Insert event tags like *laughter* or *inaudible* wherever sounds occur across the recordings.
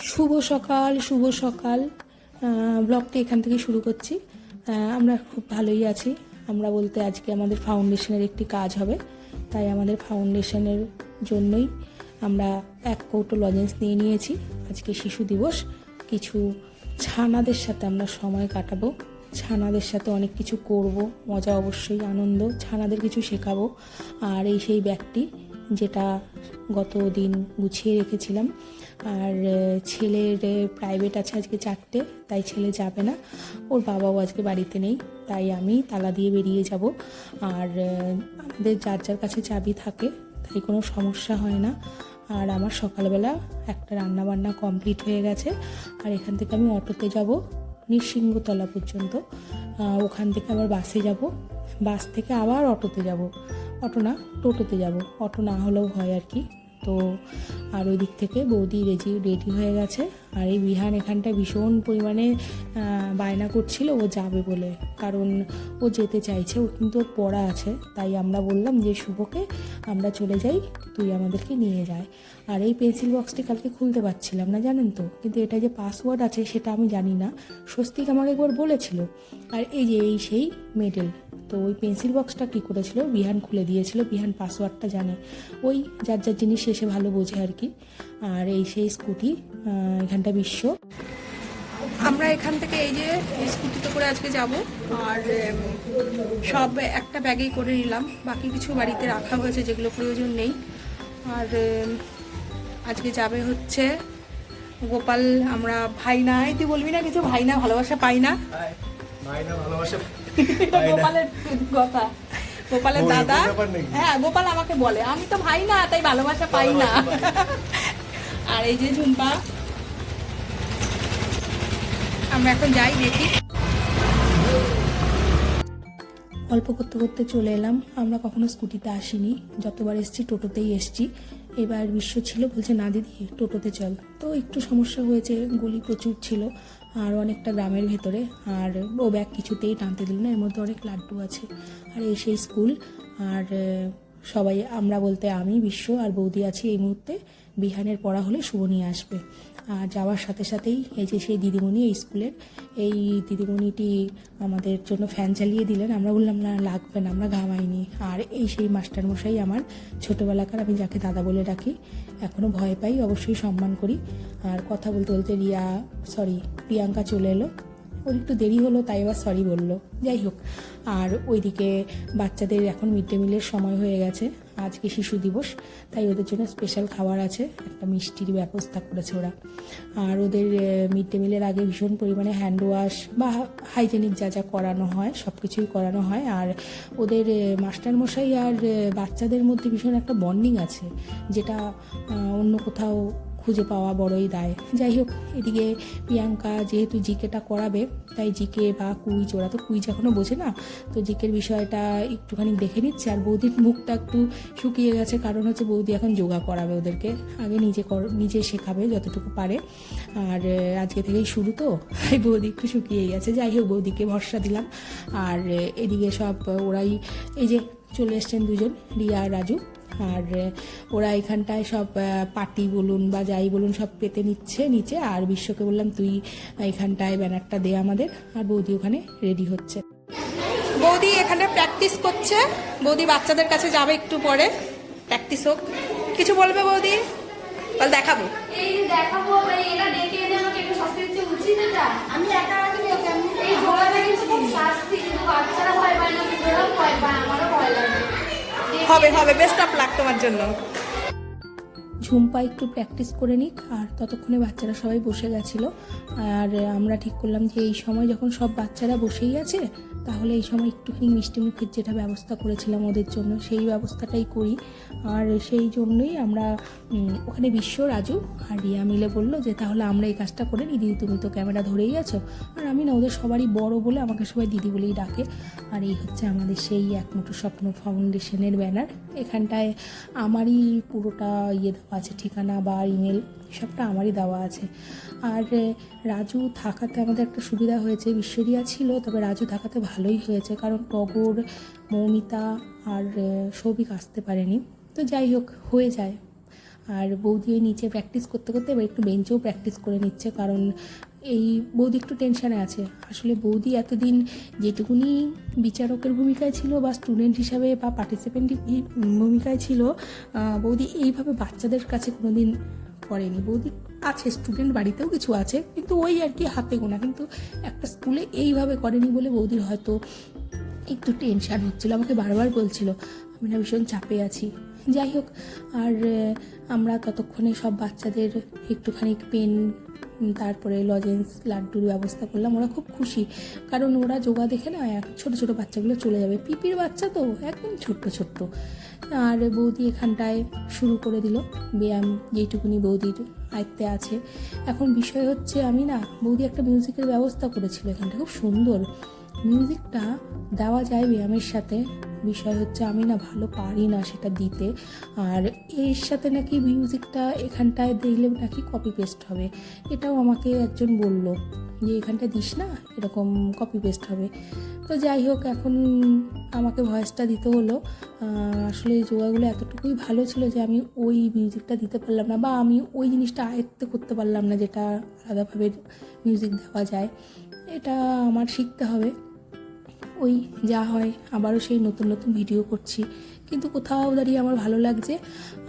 শুভ সকাল শুভ সকাল। ব্লগটি এখান থেকে শুরু করছি। আমরা খুব ভালোই আছি। আমরা বলতে আজকে আমাদের ফাউন্ডেশনের একটি কাজ হবে। তাই আমাদের ফাউন্ডেশনের জন্যই আমরা এক কৌটো লজেন্স নিয়ে নিয়েছি। আজকে শিশু দিবস। কিছু ছানাদের সাথে আমরা সময় কাটাবো। ছানাদের সাথে অনেক কিছু করব। মজা অবশ্যই, আনন্দ। ছানাদের কিছু শেখাবো। আর এই সেই ব্যাগটি যেটা গত দিন গুছিয়ে রেখেছিলাম। আর ছেলের প্রাইভেট আছে আজকে চারটে, তাই ছেলে যাবে না। ওর বাবাও আজকে বাড়িতে নেই, তাই আমি তালা দিয়ে বেরিয়ে যাব। আর আমাদের যার যার কাছে চাবি থাকে, তাই কোনো সমস্যা হয় না। আর আমার সকালবেলা একটা রান্না বান্না কমপ্লিট হয়ে গেছে। আর এখান থেকে আমি অটোতে যাব, নৃসিংহতলা পর্যন্ত। ওখান থেকে আবার বাসে যাব। বাস থেকে আবার অটোতে যাব। অটো না টোটোতে যাব। অটো না হলেও হয় আর কি। তো আর ওই দিক থেকে বৌদি রেজি রেডি হয়ে গেছে। আর এই বিহান এখানটায় ভীষণ পরিমাণে বায়না করছিল ও যাবে বলে। কারণ ও যেতে চাইছে, ও কিন্তু ওর পড়া আছে। তাই আমরা বললাম যে, শুভকে আমরা চলে যাই, তুই আমাদেরকে নিয়ে যায়। আর এই পেন্সিল বক্সটি কালকে খুলতে পারছিলাম না, জানেন তো? কিন্তু এটা যে পাসওয়ার্ড আছে, সেটা আমি জানি না। স্বস্তিক আমাকে একবার বলেছিল। আর এই যে, এই সেই মেডেল। তো ওই পেন্সিল বক্সটা কী করেছিল? বিহান খুলে দিয়েছিল। বিহান পাসওয়ার্ডটা জানে। ওই যার যার জিনিস এসে ভালো বোঝে আর কি? আর এই সেই স্কুটি এখানটা বিশ্ব। আমরা এখান থেকে এই যে স্কুটিতে করে আজকে যাব। আর সব একটা ব্যাগেই করে নিলাম। বাকি কিছু বাড়িতে রাখা হয়েছে যেগুলো প্রয়োজন নেই। আর আজকে যাবে হচ্ছে গোপাল আমরা ভাই না এই তুই বলবি না কিছু? ভাই না ভালোবাসা পাই না। ভালোবাসা *laughs* গোপালের কথা। গোপালের দাদা? হ্যাঁ গোপাল আমাকে বলে। আমি তো ভাই না তাই ভালোবাসা পাই না। আর এই যে ঝুম্পা আমরা এখন যাই দেখি। অল্প করতে করতে চলে এলাম। আমরা কখনো স্কুটিতে আসিনি। যতবার এসছি টোটোতেই এসছি। এবার বিশ্ব ছিল বলছে না দিদি টোটোতে চল। তো একটু সমস্যা হয়েছে গলি প্রচুর ছিল। আর অনেকটা গ্রামের ভেতরে। আর ও ব্যাগ কিছুতেই টানতে দিল না, এর মধ্যে অনেক লাড্ডু আছে। আর এসে স্কুল, আর সবাই আমরা বলতে আমি, বিশ্ব আর বৌদি আছি এই মুহূর্তে। বিহানের পড়া হলে শুভ নিয়ে আসবে। আর যাওয়ার সাথে সাথেই এই যে সেই দিদিমণি এই স্কুলের এই দিদিমণিটি আমাদের জন্য ফ্যান চালিয়ে দিলেন। আমরা বললাম, না, লাগবে না, আমরা ঘামাইনি। আর এই সেই মাস্টারমশাই আমার ছোটোবেলাকার, আমি যাকে দাদা বলে ডাকি এখনও ভয় পাই, অবশ্যই সম্মান করি। আর কথা বলতে বলতে রিয়া সরি প্রিয়াঙ্কা চলে এলো। ওর একটু দেরি হলো, তাই আবার সরি বলল। যাই হোক, আর ওইদিকে বাচ্চাদের এখন মিড ডে মিলের সময় হয়ে গেছে। আজকে শিশু দিবস, তাই ওদের জন্য স্পেশাল খাবার আছে, একটা মিষ্টির ব্যবস্থা করেছে ওরা। আর ওদের মিড ডে মিলের আগে ভীষণ পরিমাণে হ্যান্ড ওয়াশ বা হাইজেনিক যা যা করানো হয় সব কিছুই করানো হয়। আর ওদের মাস্টারমশাই আর বাচ্চাদের মধ্যে ভীষণ একটা বন্ডিং আছে, যেটা অন্য কোথাও খুঁজে পাওয়া বড়ই দায়। যাই হোক, এদিকে প্রিয়াঙ্কা যেহেতু জিকেটা করাবে, তাই জিকে বা কুইজ, ওরা তো কুইজ এখনও বোঝে না, তো জিকের বিষয়টা একটুখানি দেখে নিচ্ছে। আর বৌদির মুখটা একটু শুকিয়ে গেছে, কারণ হচ্ছে বৌদি এখন যোগা করাবে ওদেরকে। আগে নিজে কর, নিজে শেখাবে যতটুকু পারে। আর আজকে থেকেই শুরু তো, তাই বৌদি একটু শুকিয়ে গেছে। যাই হোক, বৌদিকে ভরসা দিলাম। আর, এদিকে সব, ওরাই, এই যে চলে এসছেন দুজন, রিয়া আর রাজু। আর ওরা এখানটায় সব পার্টি বলুন বা যাই বলুন সব পেতে নিচ্ছে নিচে। আর বিশ্বকে বললাম তুই এখানটায় ব্যানারটা দে আমাদের। আর বৌদি ওখানে রেডি হচ্ছে। বৌদি এখানে প্র্যাকটিস করছে। বৌদি বাচ্চাদের কাছে যাবে একটু পরে। প্র্যাকটিস হোক। কিছু বলবে বৌদি? বল দেখাবো। এই যে দেখাবো ভাই এটা ডেকে এনে আমাকে একটু শাস্তি দিচ্ছে উচিত এটা? আমি একা রাখিনি ওকে আমি এই জোড়াটা কিন্তু খুব শাস্তি কিন্তু বাচ্চারা ভয় পায় না বুড়োরাও ভয় পায় আমারও ভয় লাগে। হবে হবে বেস্ট অফ লাক তোমার জন্য। ঝুম্পা একটু প্র্যাকটিস করে নিক, আর ততক্ষণে বাচ্চারা সবাই বসে গেছিল। আর আমরা ঠিক করলাম যে এই সময় যখন সব বাচ্চারা বসেই আছে তাহলে এই সময় একটুখানি মিষ্টি মুখের যেটা ব্যবস্থা করেছিলাম ওদের জন্য, সেই ব্যবস্থাটাই করি। আর সেই জন্যই আমরা ওখানে বিশ্ব, রাজু আর রিয়া মিলে বলল যে, তাহলে আমরা এই কাজটা করে দিদি, তুমি তো ক্যামেরা ধরেই আছো। আর আমি না, ওদের সবারই বড় বলে আমাকে সবাই দিদি বলেই ডাকে। আর এই হচ্ছে আমাদের সেই একমুঠো স্বপ্ন ফাউন্ডেশনের ব্যানার। এখানটায় আমারই পুরোটা ইয়ে দেওয়া আছে, ঠিকানা বা ইমেল, সবটা আমারই দেওয়া আছে। আর রাজু থাকাতে আমাদের একটা সুবিধা হয়েছে। বিশ্বরিয়া ছিল, তবে রাজু থাকাতে ভালোই হয়েছে, কারণ টগর, মৌমিতা আর সৌভিক আসতে পারেনি। তো যাই হোক, হয়ে যায়। আর বৌদি ওই নিচে প্র্যাকটিস করতে করতে এবার একটু বেঞ্চেও প্র্যাকটিস করে নিচ্ছে, কারণ এই বৌদি একটু টেনশানে আছে। আসলে বৌদি এতদিন যেটুকুনি বিচারকের ভূমিকায় ছিল বা স্টুডেন্ট হিসাবে বা পার্টিসিপেন্ট ভূমিকায় ছিল বৌদি এইভাবে বাচ্চাদের কাছে কোনোদিন করেনি। বৌদি আছে স্টুডেন্ট বাড়িতেও কিছু আছে, কিন্তু ওই আর কি হাতে গোনা। কিন্তু একটা স্কুলে এইভাবে করেনি বলে বৌদির হয়তো একটু টেনশান হচ্ছিল, আমাকে বারবার বলছিল, আমি না ভীষণ চাপে আছি। যাই হোক, আর আমরা ততক্ষণে সব বাচ্চাদের একটুখানি পেন তারপরে লজেন্স লাড্ডুর ব্যবস্থা করলাম। ওরা খুব খুশি, কারণ ওরা যোগা দেখে না এক, ছোটো ছোটো বাচ্চাগুলো চলে যাবে। পিপির বাচ্চা তো, একদম ছোট্ট ছোট্ট। আর বৌদি এখানটায় শুরু করে দিল। ব্যায়াম, যেইটুকুনি বৌদির আয়ত্তে আছে। এখন বিষয় হচ্ছে, আমি না বৌদি একটা মিউজিকের ব্যবস্থা করেছিল এখানটা, খুব সুন্দর। মিউজিকটা দেওয়া যায় ব্যায়ামের সাথে। বিষয় হচ্ছে আমি না ভালো পারি না সেটা দিতে। আর এর সাথে নাকি মিউজিকটা এখানটায় দিলে নাকি কপি পেস্ট হবে। এটাও আমাকে একজন বলল যে, এখানটা দিস না, এরকম কপি পেস্ট হবে। তো যাই হোক, এখন আমাকে ভয়েসটা দিতে হলো। আসলে যোগাগুলো এতটুকুই ভালো ছিল যে, আমি ওই মিউজিকটা দিতে পারলাম না বা আমি ওই জিনিসটা আয়ত্তে করতে পারলাম না যেটা আলাদাভাবে মিউজিক দেওয়া যায়। এটা আমার শিখতে হবে। ওই যা হয়, আবারও সেই নতুন নতুন ভিডিও করছি। কিন্তু কোথাও দাঁড়িয়ে আমার ভালো লাগছে।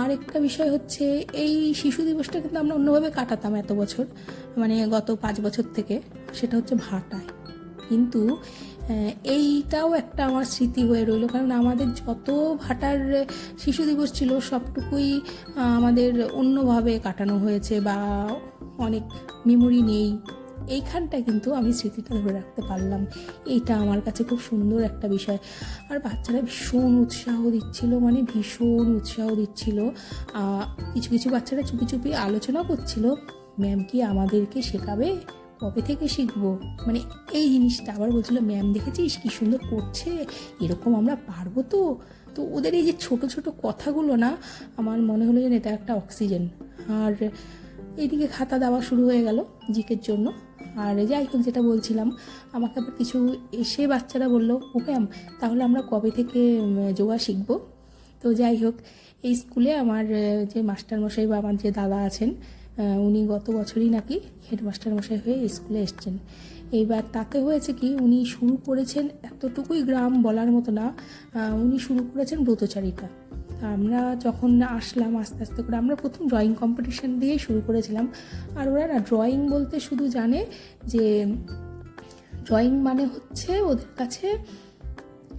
আর একটা বিষয় হচ্ছে, এই শিশু দিবসটা কিন্তু আমরা অন্যভাবে কাটাতাম এত বছর মানে গত পাঁচ বছর থেকে। সেটা হচ্ছে ভাটায় কিন্তু এইটাও একটা আমার স্মৃতি হয়ে রইল। কারণ আমাদের যত ভাটার শিশু দিবস ছিল, সবটুকুই আমাদের অন্যভাবে কাটানো হয়েছে বা অনেক মেমোরি নেই। এইখানটায় কিন্তু আমি স্মৃতিটা ধরে রাখতে পারলাম। এইটা আমার কাছে খুব সুন্দর একটা বিষয়। আর বাচ্চারা ভীষণ উৎসাহ দিচ্ছিল মানে ভীষণ উৎসাহ দিচ্ছিল। কিছু কিছু বাচ্চারা চুপি চুপি আলোচনা করছিল, ম্যাম কি আমাদেরকে শেখাবে? কবে থেকে শিখব? মানে এই জিনিসটা আবার বলছিল, ম্যাম দেখেছিস কি সুন্দর করছে? এরকম আমরা পারব তো? তো ওদের এই যে ছোট ছোট কথাগুলো না, আমার মনে হলো যেন এটা একটা অক্সিজেন। আর এইদিকে খাতা দেওয়া শুরু হয়ে গেল জিকের জন্য। আর যাই হোক যেটা বলছিলাম, আমাকে আবার কিছু এসে বাচ্চারা বলল, ও ম্যাম, তাহলে আমরা কবে থেকে যোগা শিখব? তো যাই হোক, এই স্কুলে আমার যে মাস্টারমশাই বা আমার যে দাদা আছেন উনি গত বছরই নাকি হেডমাস্টার মশাই হয়ে স্কুলে এসছেন। এইবার তাতে হয়েছে কি, উনি শুরু করেছেন এতটুকুই গ্রাম বলার মতো না উনি শুরু করেছেন ব্রতচারিতা। তা আমরা যখন আসলাম আস্তে আস্তে করে আমরা প্রথম ড্রয়িং কম্পিটিশান দিয়ে শুরু করেছিলাম। আর ওরা না ড্রয়িং বলতে শুধু জানে যে ড্রয়িং মানে হচ্ছে ওদের কাছে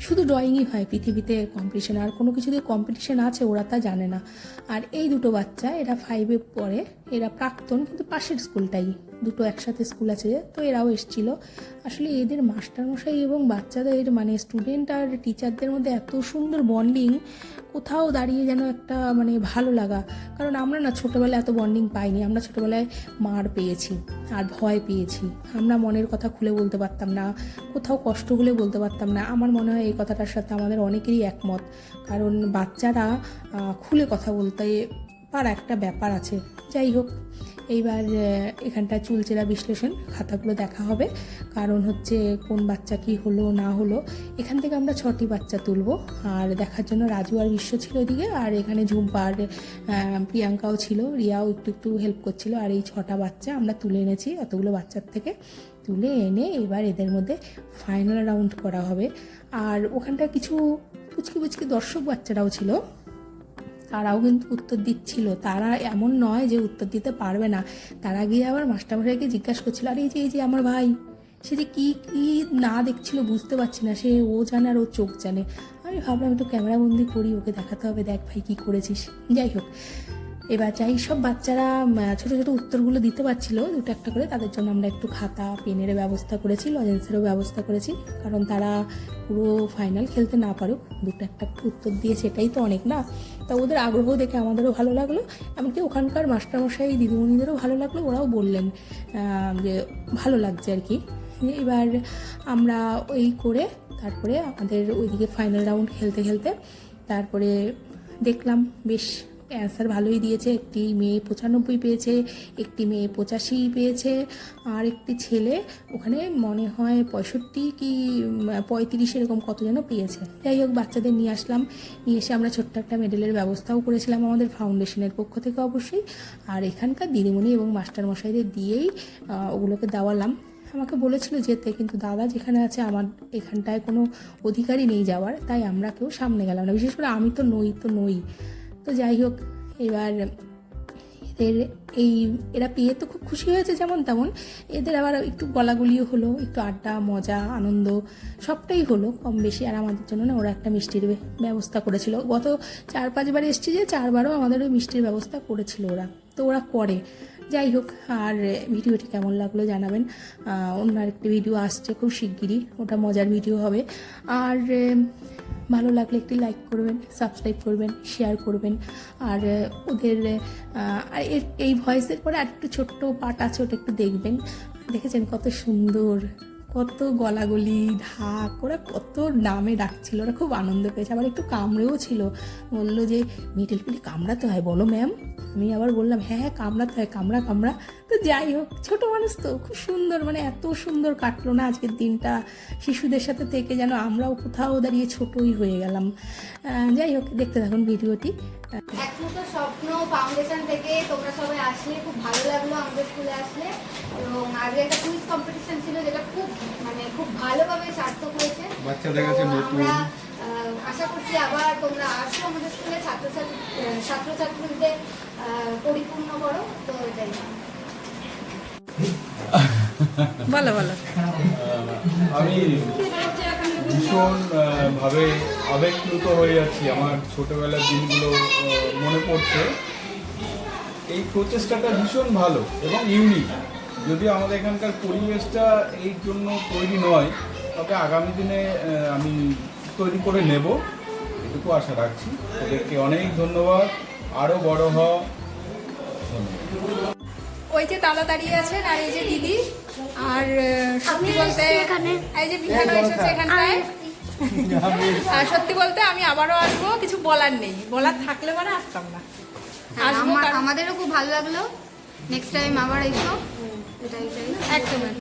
শুধু ড্রয়িংই হয় পৃথিবীতে কম্পিটিশান আর কোনো কিছুতে কম্পিটিশান আছে ওরা তা জানে না। আর এই দুটো বাচ্চা, এরা ফাইভে পড়ে। এরা প্রাক্তন, কিন্তু পাশের স্কুলটাই। দুটো একসাথে স্কুল আছে, তো এরাও এসছিল। আসলে এদের মাস্টারমশাই এবং বাচ্চাদের মানে স্টুডেন্ট আর টিচারদের মধ্যে এত সুন্দর বন্ডিং কোথাও দাঁড়িয়ে যেন একটা মানে ভালো লাগা। কারণ আমরা না ছোটোবেলায় এত বন্ডিং পাইনি, আমরা ছোটোবেলায় মার পেয়েছি আর ভয় পেয়েছি। আমরা মনের কথা খুলে বলতে পারতাম না, কোথাও কষ্ট হলে বলতে পারতাম না। আমার মনে হয় এই কথাটার সাথে আমাদের অনেকেরই একমত। কারণ বাচ্চারা খুলে কথা বলতে পারা একটা ব্যাপার আছে। যাই হোক, এইবার এখানটা চুলচেরা বিশ্লেষণ, খাতাগুলো দেখা হবে। কারণ হচ্ছে, কোন বাচ্চা কি হলো, না হলো। এখান থেকে আমরা ছটি বাচ্চা তুলব। আর দেখার জন্য রাজু আর বিশ্ব ছিল এদিকে, আর এখানে ঝুম্পা আর প্রিয়াঙ্কাও ছিল। রিয়াও একটু একটু হেল্প করছিল। আর এই ছটা বাচ্চা আমরা তুলে এনেছি অতগুলো বাচ্চার থেকে। তুলে এনে এবার এদের মধ্যে ফাইনাল রাউন্ড করা হবে। আর ওখানটা কিছু পুচকি পুচকি দর্শক বাচ্চারাও ছিল। তারাও কিন্তু উত্তর দিচ্ছিল। তারা এমন নয় যে উত্তর দিতে পারবে না। তারা গিয়ে আবার মাস্টারমশাইকে জিজ্ঞাসা করছিল, আর, এই যে এই যে, আমার ভাই, সে যে কী কী না দেখছিল বুঝতে পারছি না, সে ও জানে আর ও চোখ জানে। আমি ভাবলাম, একটু ক্যামেরাবন্দি করি, ওকে দেখাতে হবে, দেখ ভাই কী করেছিস। যাই হোক এবার যাই সব বাচ্চারা ছোট ছোট উত্তরগুলো দিতে পারছিল, দুটো একটা করে, তাদের জন্য আমরা একটু খাতা পেনের ব্যবস্থা করেছি লজেন্সেরও ব্যবস্থা করেছি, কারণ তারা পুরো ফাইনাল খেলতে না পারুক, দুটো একটা উত্তর দিয়ে সেটাই তো অনেক না? তা ওদের আগ্রহ দেখে আমাদেরও ভালো লাগল, এমনকি ওখানকার মাস্টারমশাই, দিদিমণিদেরও ভালো লাগল, ওরাও বললেন যে ভালো লাগছে আর কি। এবার আমরা ওই করে, তারপরে আমাদের ওইদিকে ফাইনাল রাউন্ড খেলতে খেলতে, তারপরে দেখলাম, বেশ অ্যান্সার ভালোই দিয়েছে, একটি মেয়ে পঁচানব্বই পেয়েছে, একটি মেয়ে পঁচাশি পেয়েছে, আর একটি ছেলে ওখানে মনে হয় পঁয়ষট্টি কি পঁয়ত্রিশ এরকম কত যেন পেয়েছে। যাই হোক, বাচ্চাদের নিয়ে আসলাম, নিয়ে এসে আমরা ছোট্ট একটা মেডেলের ব্যবস্থাও করেছিলাম আমাদের ফাউন্ডেশনের পক্ষ থেকে অবশ্যই। আর এখানকার দিদিমণি এবং মাস্টারমশাইদের দিয়েই ওগুলোকে দেওয়ালাম। আমাকে বলেছিল যেতে, কিন্তু দাদা যেখানে আছে, আমার এখানটায় কোনো অধিকারই নেই যাওয়ার, তাই আমরা কেউ সামনে গেলাম না। বিশেষ করে আমি তো নই তো নই। তো যাই হোক, এবার এদের এই, এরা পেয়ে তো খুব খুশি হয়েছে যেমন তেমন। এদের আবার একটু গলাগুলিও হলো, একটু আড্ডা, মজা, আনন্দ সবটাই হলো কম বেশি। আর আমাদের জন্য না, ওরা একটা মিষ্টির ব্যবস্থা করেছিল। গত চার পাঁচবার এসছি যে, চারবারও আমাদের ওই মিষ্টির ব্যবস্থা করেছিল ওরা। তো ওরা করে। যাই হোক, আর ভিডিওটি কেমন লাগল জানাবেন। অন্য আরেকটি ভিডিও আসছে খুব শিগগিরই। ওটা মজার ভিডিও হবে। আর ভালো লাগলে একটি লাইক করবেন সাবস্ক্রাইব করবেন শেয়ার করবেন। আর ওদের আর এই ভয়েসের পরে আর একটু ছোট্ট পাট আছে, ওটা একটু দেখবেন। দেখেছেন কত সুন্দর? কত গলাগলি, ঢাক, ওরা কত নামে ডাকছিল, ওরা খুব আনন্দ পেয়েছে। আবার একটু কামড়েও ছিল। বলল যে মিটেলপুলি কামড়াতে হয়, বলো ম্যাম আমি আবার বললাম হ্যাঁ হ্যাঁ কামড়াতে হয়, কামড়া কামড়া। তো যাই হোক, ছোটো মানুষ তো, খুব সুন্দর মানে এত সুন্দর কাটলো না আজকের দিনটা। শিশুদের সাথে থেকে যেন আমরাও কোথাও দাঁড়িয়ে ছোটই হয়ে গেলাম। যাই হোক, দেখতে থাকুন ভিডিওটি। এক স্বপ্ন ফাউন্ডেশন থেকে তোমরা সবাই আসলে খুব ভালো লাগল আমাদের স্কুলে আসলে। এবং আগে একটা কুইজ কম্পিটিশন ছিল যেটা খুব মানে খুব ভালোভাবে সার্থক হয়েছে। আমরা আশা করছি আবার তোমরা আসো আমাদের স্কুলে ছাত্রছাত্রী ছাত্রছাত্রীদের পরিপূর্ণ করো। তো এটাই। বলো বলো। আমি ভীষণ আহ, ভাবে আবেগপ্লুত হয়ে যাচ্ছি। আমার ছোটবেলার দিনগুলো মনে পড়ছে। এই প্রচেষ্টাটা ভীষণ ভালো এবং ইউনিক যদিও আমাদের এখানকার পরিবেশটা এই জন্য তৈরি নয় তবে আগামী দিনে আমি তৈরি করে নেব। এটুকু আশা রাখছি। ওদেরকে অনেক ধন্যবাদ। আরও বড় হওয়া ধন্যবাদ। ওই যে দাদা দাঁড়িয়ে আছেন আর এই যে দিদি আর সত্যি বলতে এই যে বিহানো এসেছে এখানটায়। আর সত্যি বলতে আমি আবারও আসব কিছু বলার নেই। বলার থাকলে মানে আসতাম না। আমার আমাদেরও খুব ভালো লাগল। নেক্সট টাইম আবার এসো। এটাই চাই একদম।